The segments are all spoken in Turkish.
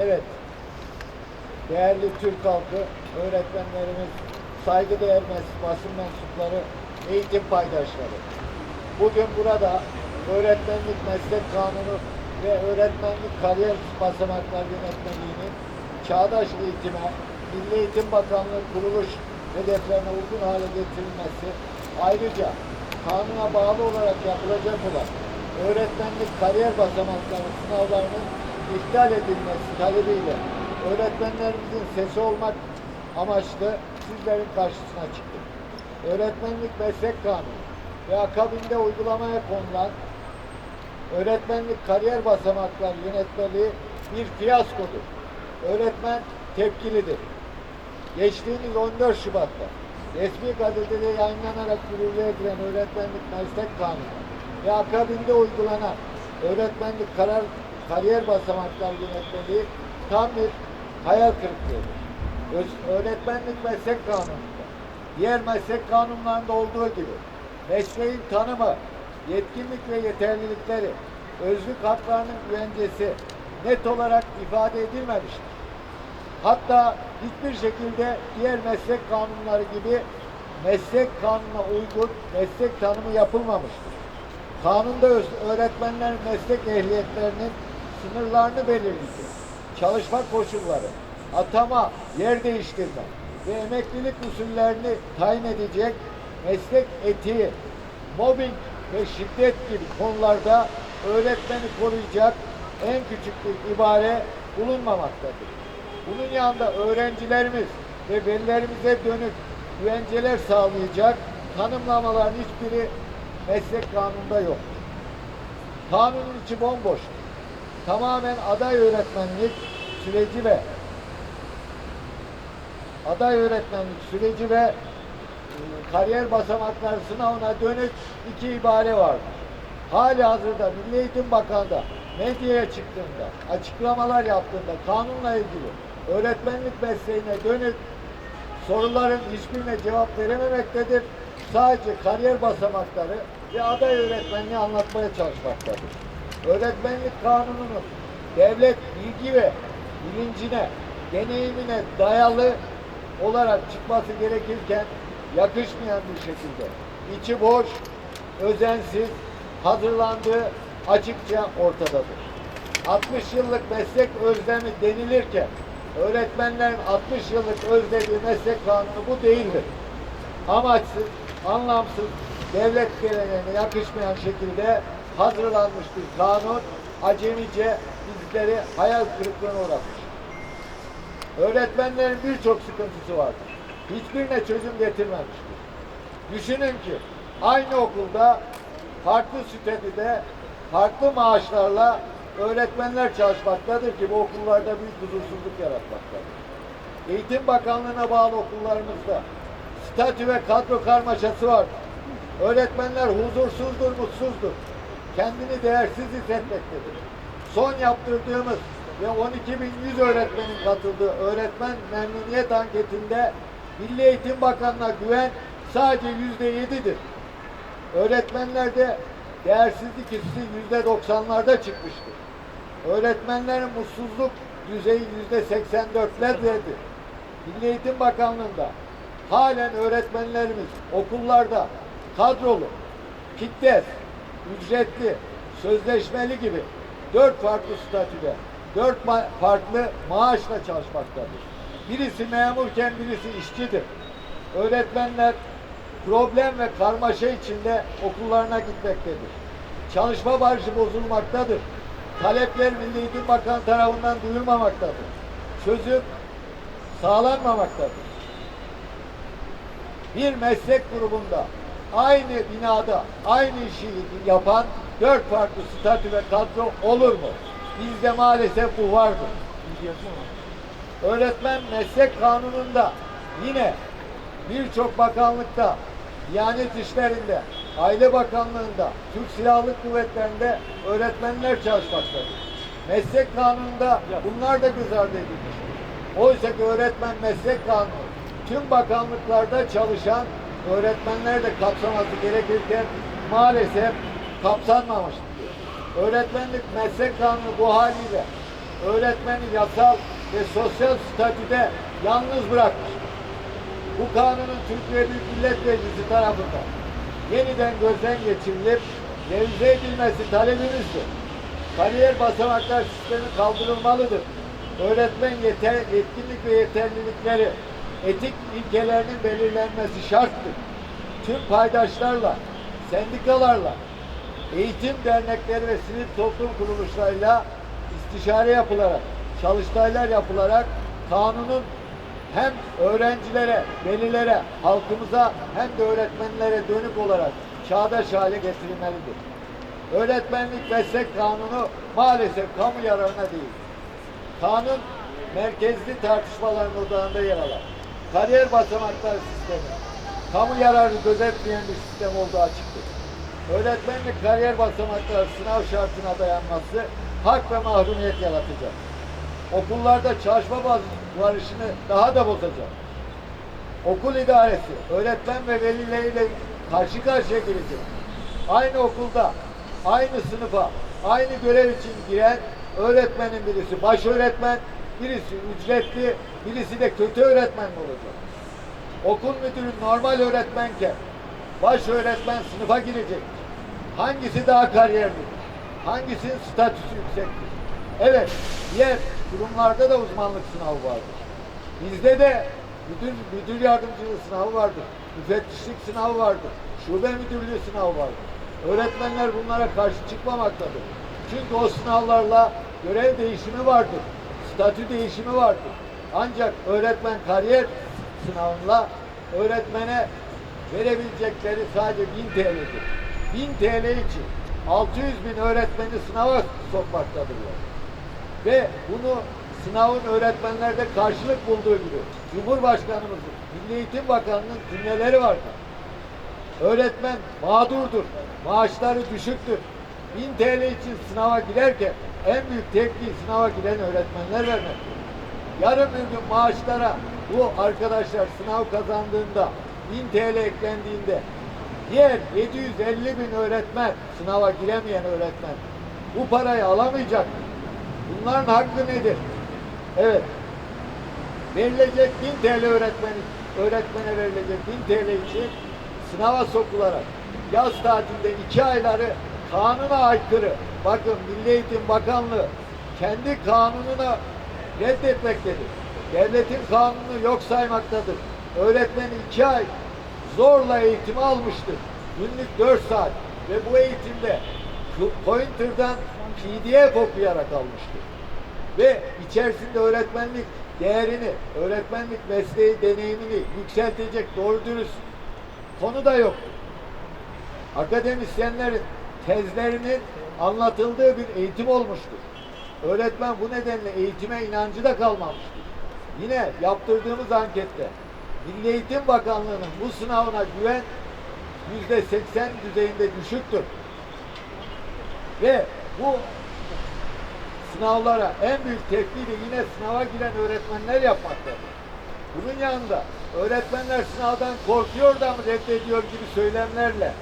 Evet. Değerli Türk halkı, öğretmenlerimiz, saygıdeğer basın mensupları, eğitim paydaşları. Bugün burada öğretmenlik meslek kanunu ve öğretmenlik kariyer basamaklar yönetmeliğinin çağdaş eğitime, Milli Eğitim Bakanlığı kuruluş hedeflerine uygun hale getirilmesi, ayrıca kanuna bağlı olarak yapılacak olan öğretmenlik kariyer basamakları sınavlarının iptal edilmesi talebiyle öğretmenlerimizin sesi olmak amaçlı sizlerin karşısına çıktık. Öğretmenlik meslek kanunu ve akabinde uygulamaya konulan öğretmenlik kariyer basamakları yönetmeliği bir fiyaskodur. Öğretmen tepkilidir. Geçtiğimiz 14 Şubat'ta resmi gazetede yayınlanarak yürürlüğe giren öğretmenlik meslek kanunu ve akabinde uygulanan öğretmenlik karar, kariyer basamakları yönetmeliği tam bir hayal kırıklığıdır. Öz- öğretmenlik meslek kanununda, diğer meslek kanunlarında olduğu gibi mesleğin tanımı, yetkinlik ve yeterlilikleri, özlük haklarının güvencesi net olarak ifade edilmemiştir. Hatta hiçbir şekilde diğer meslek kanunları gibi meslek kanununa uygun meslek tanımı yapılmamıştır. Kanunda öğretmenlerin meslek ehliyetlerinin sınırlarını belirleyecek, çalışma koşulları, atama, yer değiştirme ve emeklilik usullerini tayin edecek meslek etiği, mobbing ve şiddet gibi konularda öğretmeni koruyacak en küçük bir ibare bulunmamaktadır. Bunun yanında öğrencilerimiz ve velilerimize dönük güvenceler sağlayacak tanımlamaların hiçbiri meslek kanununda yok. Kanunun içi bomboş. Tamamen aday öğretmenlik süreci ve aday öğretmenlik süreci ve e, kariyer basamakları sınavına dönük iki ibare vardır. Hali hazırda Milli Eğitim Bakanı da medyaya çıktığında, açıklamalar yaptığında kanunla ilgili öğretmenlik mesleğine dönük soruların hiçbirine cevap verememektedir. Sadece kariyer basamakları ve aday öğretmenliği anlatmaya çalışmaktadır. Öğretmenlik kanununun devlet bilgi ve bilincine, deneyimine dayalı olarak çıkması gerekirken yakışmayan bir şekilde içi boş, özensiz, hazırlandığı açıkça ortadadır. 60 yıllık meslek özlemi denilirken öğretmenlerin 60 yıllık özlediği meslek kanunu bu değildir. Amaçsız, anlamsız, devlet geleneğine yakışmayan şekilde hazırlanmış bir kanun acemice bizleri hayal kırıklığına uğratmış. Öğretmenlerin birçok sıkıntısı vardır. Hiçbirine çözüm getirmemiştir. Düşünün ki aynı okulda farklı statüde farklı maaşlarla öğretmenler çalışmaktadır ki bu okullarda büyük huzursuzluk yaratmaktadır. Eğitim Bakanlığı'na bağlı okullarımızda statü ve kadro karmaşası var. Öğretmenler huzursuzdur, mutsuzdur. Kendini değersiz hissetmektedir. Son yaptırdığımız ve 12.100 öğretmenin katıldığı öğretmen memnuniyet anketinde Milli Eğitim Bakanı'na güven sadece yüzde yedidir. Öğretmenlerde değersizlik hissi yüzde doksanlarda çıkmıştır. Öğretmenlerin mutsuzluk düzeyi yüzde seksen dörtlerdedir. Milli Eğitim Bakanlığı'nda halen öğretmenlerimiz okullarda kadrolu, kitlez, ücretli, sözleşmeli gibi dört farklı statüde, dört farklı maaşla çalışmaktadır. Birisi memurken birisi işçidir. Öğretmenler problem ve karmaşa içinde okullarına gitmektedir. Çalışma barışı bozulmaktadır. Talepler Milli Eğitim Bakanı tarafından duyulmamaktadır. Çözüm sağlanmamaktadır. Bir meslek grubunda aynı binada aynı işi yapan dört farklı statü ve kadro olur mu? Bizde maalesef bu vardır. Öğretmen meslek kanununda yine birçok bakanlıkta, Diyanet İşleri'nde, Aile Bakanlığı'nda, Türk Silahlı Kuvvetleri'nde öğretmenler çalışmaktadır. Meslek kanununda bunlar da göz ardı edilmiştir. Oysa ki öğretmen meslek kanunu tüm bakanlıklarda çalışan öğretmenler de kapsaması gerekirken maalesef kapsanmamıştır. Öğretmenlik meslek kanunu bu haliyle öğretmeni yasal ve sosyal statüde yalnız bırakmış. Bu kanunun Türkiye Büyük Millet Meclisi tarafından yeniden gözden geçirilip revize edilmesi talebimizdir. Kariyer basamaklar sistemi kaldırılmalıdır. Öğretmen yeter, yetkinlik ve yeterlilikleri, etik ilkelerinin belirlenmesi şarttır. Tüm paydaşlarla, sendikalarla, eğitim dernekleri ve sivil toplum kuruluşlarıyla istişare yapılarak, çalıştaylar yapılarak kanunun hem öğrencilere, velilere, halkımıza hem de öğretmenlere dönük olarak çağdaş hale getirilmelidir. Öğretmenlik meslek kanunu maalesef kamu yararına değil. Kanun merkezli tartışmaların odağında yer alan kariyer basamakları sistemi kamu yararı gözetmeyen bir sistem olduğu açıktır. Öğretmenlik kariyer basamakları sınav şartına dayanması hak ve mahrumiyet yaratacak. Okullarda çalışma barışını daha da bozacak. Okul idaresi, öğretmen ve velileriyle karşı karşıya gelecek. Aynı okulda, aynı sınıfa, aynı görev için giren öğretmenin birisi baş öğretmen, birisi ücretli, birisi de kötü öğretmen olacak. Okul müdürü normal öğretmenken baş öğretmen sınıfa girecek. Hangisi daha kariyerli? Hangisinin statüsü yüksektir? Evet, diğer kurumlarda da uzmanlık sınavı vardır. Bizde de müdür, müdür yardımcılığı sınavı vardır. Müfettişlik sınavı vardır. Şube müdürlüğü sınavı vardır. Öğretmenler bunlara karşı çıkmamaktadır. Çünkü o sınavlarla görev değişimi vardır. Statü değişimi vardır. Ancak öğretmen kariyer sınavıyla öğretmene verebilecekleri sadece 1000 TL'dir. 1000 TL için 600 bin öğretmeni sınava sokmaktadırlar. Ve bunu sınavın öğretmenlerde karşılık bulduğu gibi Cumhurbaşkanımızın, Milli Eğitim Bakanı'nın cümleleri vardır. Öğretmen mağdurdur, maaşları düşüktür. 1000 TL için sınava girerken en büyük tepki sınava giren öğretmenler vermektir. Yarın bir gün maaşlara bu arkadaşlar sınav kazandığında 1000 TL eklendiğinde diğer 750 bin öğretmen sınava giremeyen öğretmen bu parayı alamayacak. Bunların hakkı nedir? Evet. Verilecek 1000 TL öğretmeni, öğretmene verilecek 1000 TL için sınava sokularak yaz tatilinde iki ayları kanuna aykırı. Bakın Milli Eğitim Bakanlığı kendi kanununa reddetmektedir. Devletin kanunu yok saymaktadır. Öğretmen iki ay zorla eğitimi almıştır. Günlük 4 saat ve bu eğitimde pointer'dan PDF okuyarak almıştır. Ve içerisinde öğretmenlik değerini, öğretmenlik mesleği deneyimini yükseltecek doğru dürüst konu da yok. Akademisyenlerin tezlerinin anlatıldığı bir eğitim olmuştur. Öğretmen bu nedenle eğitime inancı da kalmamıştır. Yine yaptırdığımız ankette Milli Eğitim Bakanlığı'nın bu sınavına güven yüzde seksen düzeyinde düşüktür. Ve bu sınavlara en büyük tepkiyi yine sınava giren öğretmenler yapmaktadır. Bunun yanında öğretmenler sınavdan korkuyor da mı reddediyor gibi söylemlerle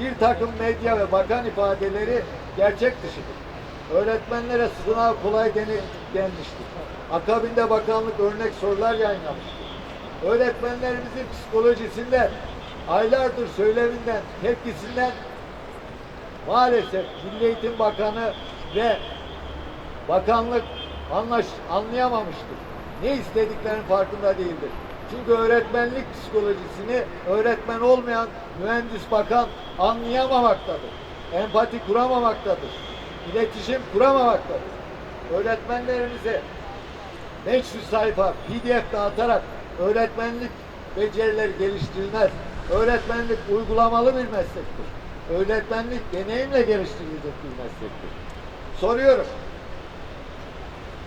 bir takım medya ve bakan ifadeleri gerçek dışıdır. Öğretmenlere sınav kolay deni denmiştir. Akabinde bakanlık örnek sorular yayınlamıştır. Öğretmenlerimizin psikolojisinden, aylardır söyleminden, tepkisinden maalesef Milli Eğitim Bakanı ve bakanlık anlaş, anlayamamıştır. Ne istediklerinin farkında değildir. Çünkü öğretmenlik psikolojisini öğretmen olmayan mühendis bakan anlayamamaktadır. Empati kuramamaktadır. İletişim kuramamaktadır. Öğretmenlerimize 500 sayfa PDF dağıtarak öğretmenlik becerileri geliştirilmez. Öğretmenlik uygulamalı bir meslektir. Öğretmenlik deneyimle geliştirilecek bir meslektir. Soruyorum.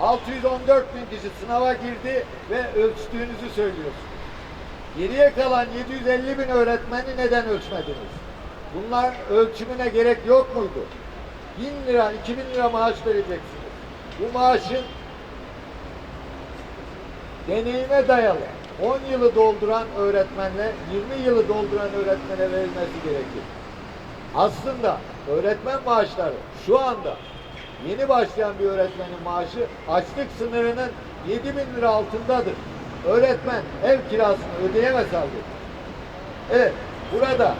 614 bin kişi sınava girdi ve ölçtüğünüzü söylüyorsunuz. Geriye kalan 750 bin öğretmeni neden ölçmediniz? Bunlar ölçümüne gerek yok muydu? 1000 lira, 2000 lira maaş vereceksiniz. Bu maaşın deneyime dayalı 10 yılı dolduran öğretmenle 20 yılı dolduran öğretmene verilmesi gerekir. Aslında öğretmen maaşları şu anda Yeni başlayan bir öğretmenin maaşı açlık sınırının 7 bin lira altındadır. Öğretmen ev kirasını ödeyemez halde. Evet, burada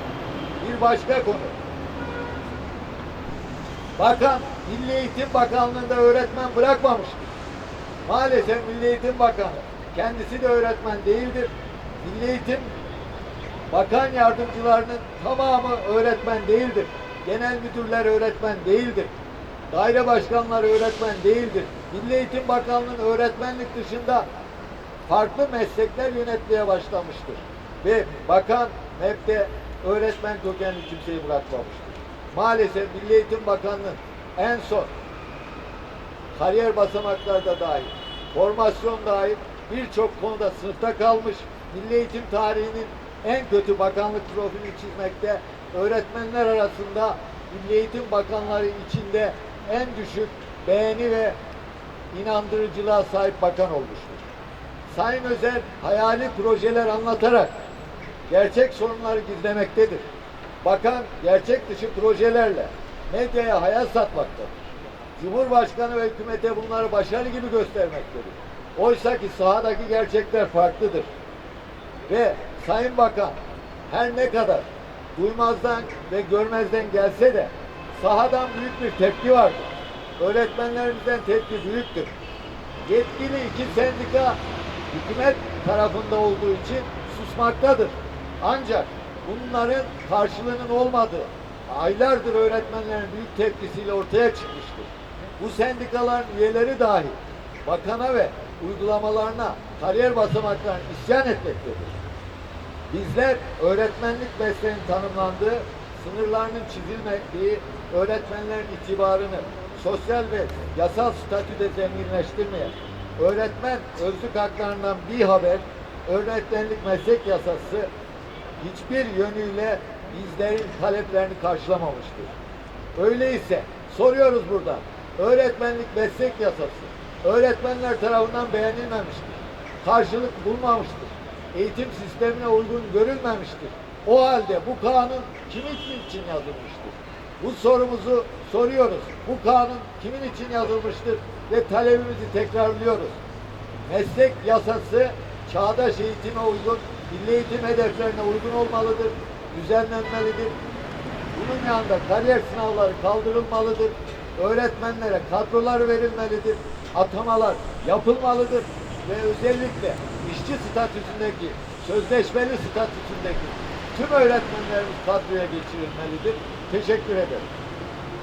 bir başka konu. Bakan Milli Eğitim Bakanlığı'nda öğretmen bırakmamıştır. Maalesef Milli Eğitim Bakanı kendisi de öğretmen değildir. Milli Eğitim Bakan yardımcılarının tamamı öğretmen değildir. Genel müdürler öğretmen değildir. Daire başkanları öğretmen değildir. Milli Eğitim Bakanlığı'nın öğretmenlik dışında farklı meslekler yönetmeye başlamıştır. Ve bakan MEB'de öğretmen kökenli kimseyi bırakmamıştır. Maalesef Milli Eğitim Bakanlığı'nın en son kariyer basamaklarda dahil, formasyon dahil birçok konuda sınıfta kalmış, milli eğitim tarihinin en kötü bakanlık profilini çizmekte, öğretmenler arasında milli eğitim bakanları içinde en düşük beğeni ve inandırıcılığa sahip bakan olmuştur. Sayın Özer hayali projeler anlatarak gerçek sorunları gizlemektedir. Bakan gerçek dışı projelerle medyaya hayal satmaktadır. Cumhurbaşkanı ve hükümete bunları başarı gibi göstermektedir. Oysa ki sahadaki gerçekler farklıdır. Ve Sayın Bakan her ne kadar duymazdan ve görmezden gelse de sahadan büyük bir tepki vardır. Öğretmenlerimizden tepki büyüktür. Yetkili iki sendika hükümet tarafında olduğu için susmaktadır. Ancak bunların karşılığının olmadığı aylardır öğretmenlerin büyük tepkisiyle ortaya çıkmıştır. Bu sendikaların üyeleri dahi bakana ve uygulamalarına kariyer basamaklarına isyan etmektedir. Bizler öğretmenlik mesleğinin tanımlandığı, sınırlarının çizilmediği öğretmenlerin itibarını sosyal ve yasal statüde zenginleştirmeye, öğretmen özlük haklarından bir haber, öğretmenlik meslek yasası hiçbir yönüyle bizlerin taleplerini karşılamamıştır. Öyleyse soruyoruz burada, öğretmenlik meslek yasası öğretmenler tarafından beğenilmemiştir. Karşılık bulmamıştır. Eğitim sistemine uygun görülmemiştir. O halde bu kanun kimin için yazılmıştır? Bu sorumuzu soruyoruz. Bu kanun kimin için yazılmıştır? Ve talebimizi tekrarlıyoruz. Meslek yasası çağdaş eğitime uygun, milli eğitim hedeflerine uygun olmalıdır, düzenlenmelidir. Bunun yanında kariyer sınavları kaldırılmalıdır. Öğretmenlere kadrolar verilmelidir. Atamalar yapılmalıdır. Ve özellikle işçi statüsündeki, sözleşmeli statüsündeki tüm öğretmenlerimiz kadroya geçirilmelidir. Teşekkür ederim.